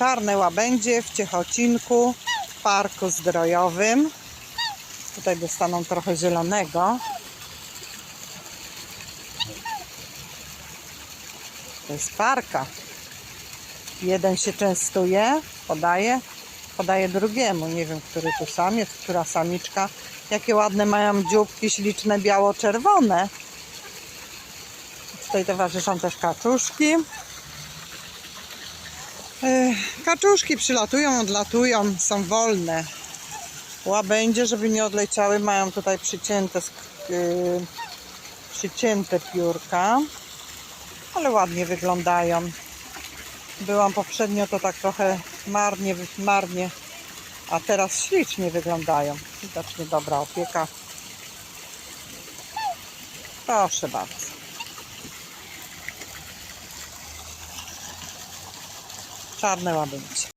czarne łabędzie w Ciechocinku, w parku zdrojowym. Tutaj dostaną trochę zielonego. To jest parka. Jeden się częstuje, podaje, podaje drugiemu. Nie wiem, który tu samiec, która samiczka. Jakie ładne mają dzióbki, śliczne, biało-czerwone. Tutaj towarzyszą też kaczuszki. Ech, Kaczuszki przylatują, odlatują, są wolne. Łabędzie, żeby nie odleciały, mają tutaj przycięte, yy, przycięte piórka, ale ładnie wyglądają. Byłam poprzednio, to tak trochę marnie, marnie, a teraz ślicznie wyglądają. Widocznie dobra opieka. Proszę bardzo. Czarne łabędzie.